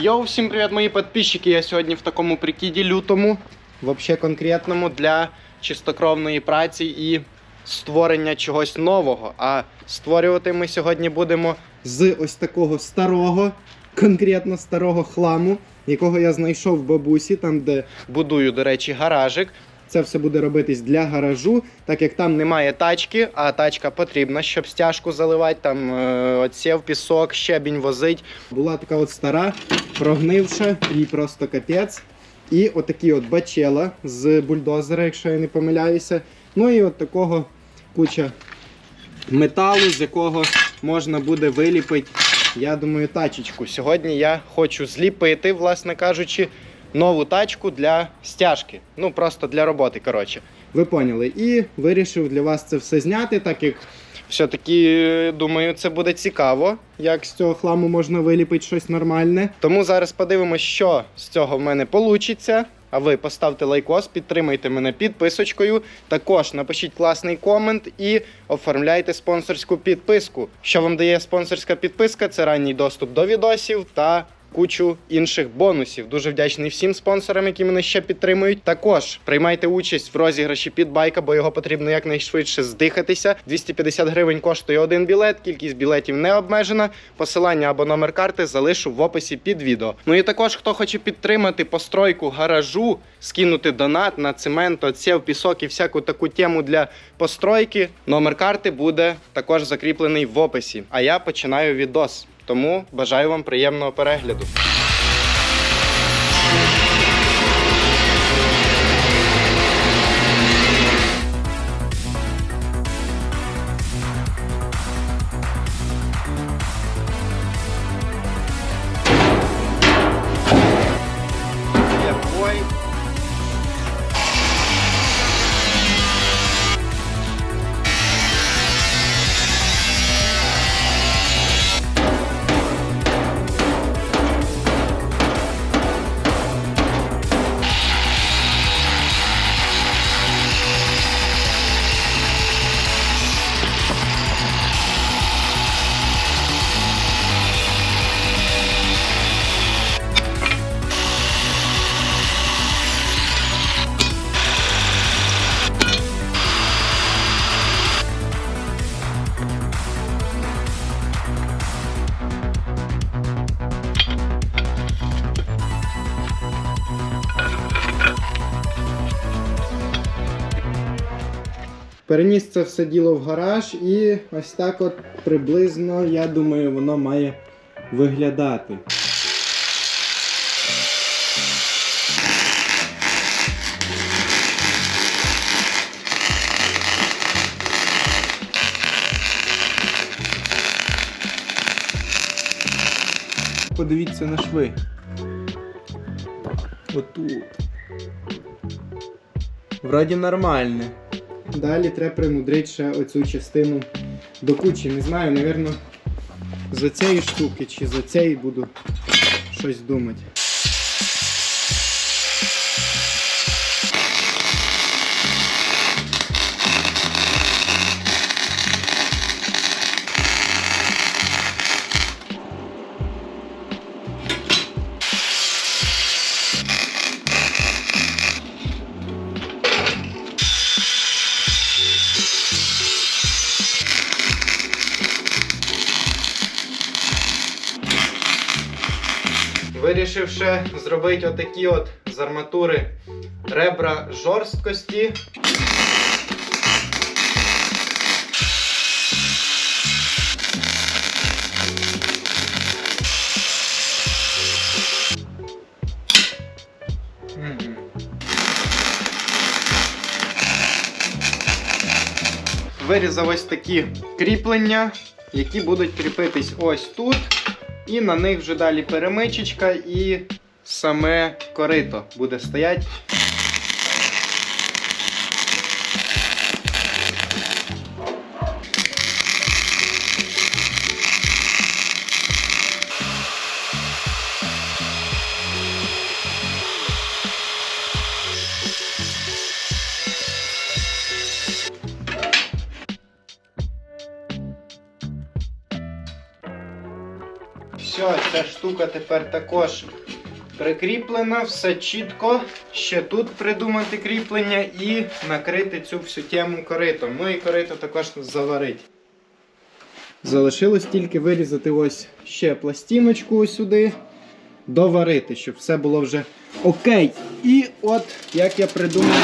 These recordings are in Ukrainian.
Йоу, всім привіт, мої підписчики. Я сьогодні в такому прикиді лютому, вообще конкретному для чистокровної праці і створення чогось нового. А створювати ми сьогодні будемо з ось такого старого, конкретно старого хламу, якого я знайшов в бабусі, там де будую, до речі, гаражик. Це все буде робитись для гаражу, так як там немає тачки, а тачка потрібна, щоб стяжку заливати, там е, отсів, пісок, щебінь возить. Була така от стара, прогнивша, їй просто капець. І отакі от бачела з бульдозера, якщо я не помиляюся. Ну і от такого куча металу, з якого можна буде виліпити, я думаю, тачечку. Сьогодні я хочу зліпити, власне кажучи, нову тачку для стяжки. Ну, просто для роботи, коротше. Ви поняли. І вирішив для вас це все зняти, так як все-таки, е, думаю, це буде цікаво, як з цього хламу можна виліпити щось нормальне. Тому зараз подивимося, що з цього в мене вийде. А ви поставте лайкос, підтримайте мене підписочкою. Також напишіть класний комент і оформляйте спонсорську підписку. Що вам дає спонсорська підписка? Це ранній доступ до відосів та кучу інших бонусів. Дуже вдячний всім спонсорам, які мене ще підтримують. Також приймайте участь в розіграші під байка, бо його потрібно якнайшвидше здихатися. 250 гривень коштує один білет. Кількість білетів не обмежена. Посилання або номер карти залишу в описі під відео. Ну і також, хто хоче підтримати постройку гаражу, скинути донат на цемент, оцєв, пісок і всяку таку тему для постройки. Номер карти буде також закріплений в описі. А я починаю відос. Тому бажаю вам приємного перегляду. Ой. Переніс це все діло в гараж і ось так от приблизно, я думаю, воно має виглядати. Подивіться на шви. Отут. Вроді нормальне. Далі треба примудрити ще оцю частину до кучі. Не знаю, мабуть, за цієї штуки чи за цієї буду щось думати. Ще зробити отакі от з арматури ребра жорсткості. Вирізав ось такі кріплення, які будуть кріпитись ось тут. І на них вже далі перемичечка і саме корито буде стоять. Ця штука тепер також прикріплена, все чітко. Ще тут придумати кріплення і накрити цю всю тему коритом. Ну і корито також заварить. Залишилось тільки вирізати ось ще пластиночку сюди, доварити, щоб все було вже окей. І от як я придумав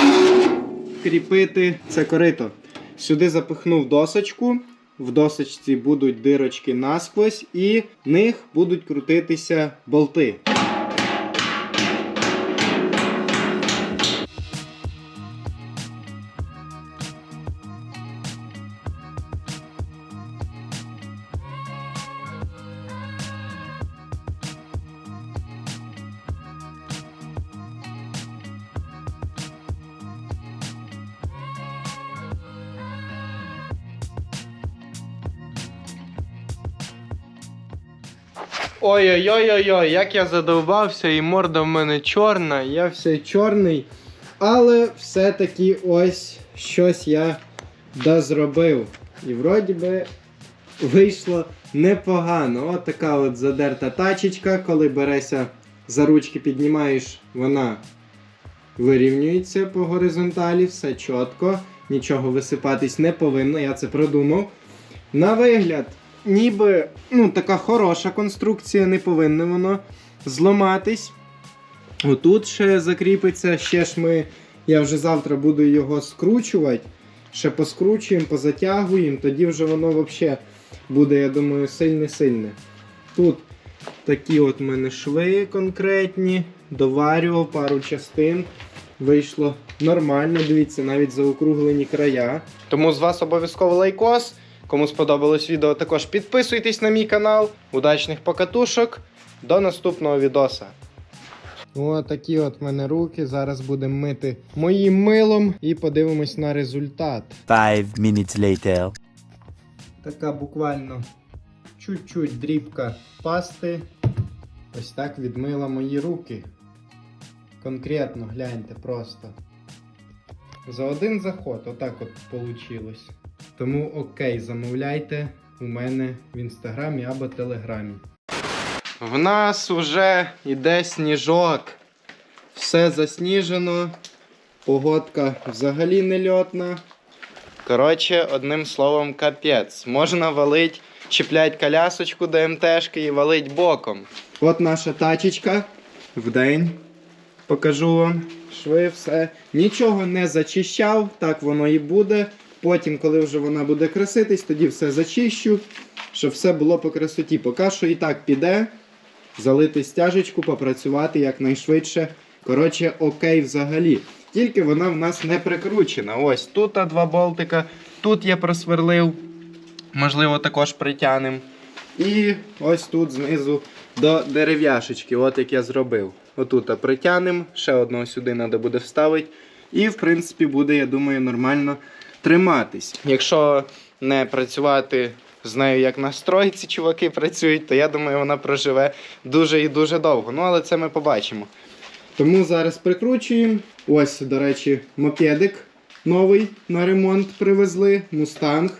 кріпити це корито. Сюди запихнув досочку. В досочці будуть дирочки насквозь, і в них будуть крутитися болти. Ой-ой-ой-ой, як я задовбався, і морда в мене чорна, я все чорний. Але все-таки ось щось я дозробив. І вроді би вийшло непогано. От така от задерта тачечка, коли береся за ручки, піднімаєш, вона вирівнюється по горизонталі, все чітко, нічого висипатись не повинно, я це продумав. На вигляд, ніби ну, така хороша конструкція, не повинно воно зламатись. Отут ще закріпиться, ще ж ми. Я вже завтра буду його скручувати. Ще поскручуємо, позатягуємо, тоді вже воно взагалі буде, я думаю, сильне-сильне. Тут такі от мене шви конкретні, доварював пару частин. Вийшло нормально, дивіться, навіть заокруглені края. Тому з вас обов'язково лайкос. Кому сподобалось відео, також підписуйтесь на мій канал. Удачних покатушок. До наступного відоса. О, такі от в мене руки. Зараз будемо мити моїм милом і подивимось на результат. Five minutes later. Така буквально чуть-чуть дрібка пасти. Ось так відмила мої руки. Конкретно гляньте просто. За один заход, отак от вийшло. Тому окей, замовляйте у мене в інстаграмі або телеграмі. В нас вже йде сніжок. Все засніжено. Погодка взагалі не льотна. Коротше, одним словом, капець. Можна валить, чіплять колясочку до МТшки і валить боком. От наша тачечка в день. Покажу вам. Шви, все. Нічого не зачищав, так воно і буде. Потім, коли вже вона буде краситись, тоді все зачищу, щоб все було по красоті. Поки що і так піде. Залити стяжечку, попрацювати якнайшвидше. Коротше, окей взагалі. Тільки вона в нас не прикручена. Ось тут два болтика, тут я просверлив. Можливо, також притягнем. І ось тут знизу до дерев'яшечки, от як я зробив. Отут притягнем, ще одного сюди треба буде вставити. І, в принципі, буде, я думаю, нормально триматись. Якщо не працювати з нею як на стройці, чуваки працюють, то я думаю, вона проживе дуже і дуже довго. Ну, але це ми побачимо. Тому зараз прикручуємо. Ось, до речі, мопедик новий на ремонт привезли. Мустанг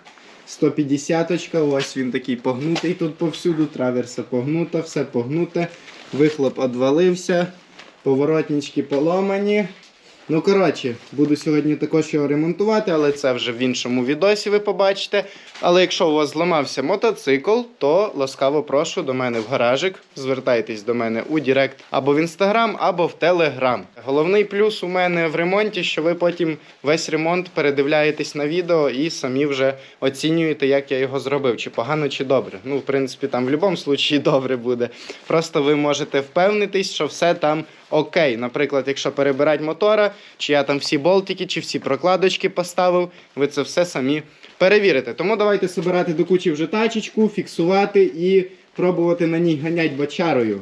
150 Ось він такий погнутий тут повсюду. Траверса погнута, все погнуте. Вихлоп одвалився, поворотнички поломані. Ну, коротше, буду сьогодні також його ремонтувати, але це вже в іншому відосі ви побачите. Але якщо у вас зламався мотоцикл, то ласкаво прошу до мене в гаражик. Звертайтесь до мене у Директ або в інстаграм, або в Телеграм. Головний плюс у мене в ремонті, що ви потім весь ремонт передивляєтесь на відео і самі вже оцінюєте, як я його зробив, чи погано, чи добре. Ну, в принципі, там в будь-якому випадку добре буде. Просто ви можете впевнитись, що все там окей. Наприклад, якщо перебирати мотора, чи я там всі болтики, чи всі прокладочки поставив, ви це все самі перевірите. Тому давайте збирати до кучі вже тачечку, фіксувати і пробувати на ній ганять бачарою.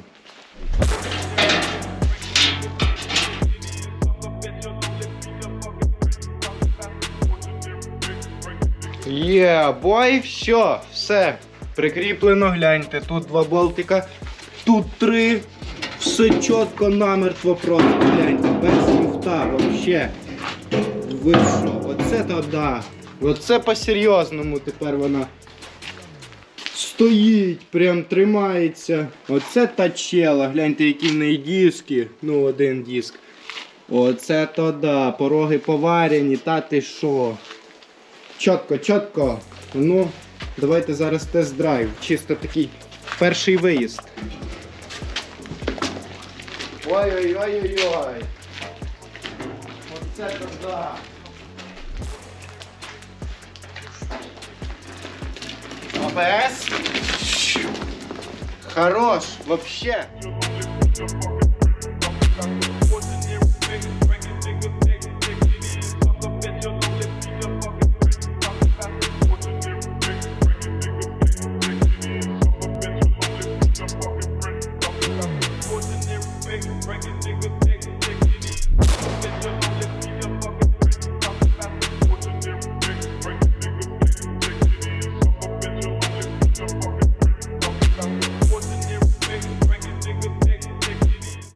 Є, бой, все, все. Прикріплено, гляньте. Тут два болтика, тут три. Все чітко намертво просто. Гляньте, без муфта вообще. Ви що, оце то да. Оце по-серйозному тепер вона Стоїть, прям тримається. Оце та чела, гляньте, які в неї диски. Ну, один диск. Оце то да, пороги поварені, та ти що. Чітко, чітко. Ну, давайте зараз тест-драйв. Чисто такий перший виїзд. Ой-ой-ой-ой-ой. Оце да. АБС. Хорош, вообще.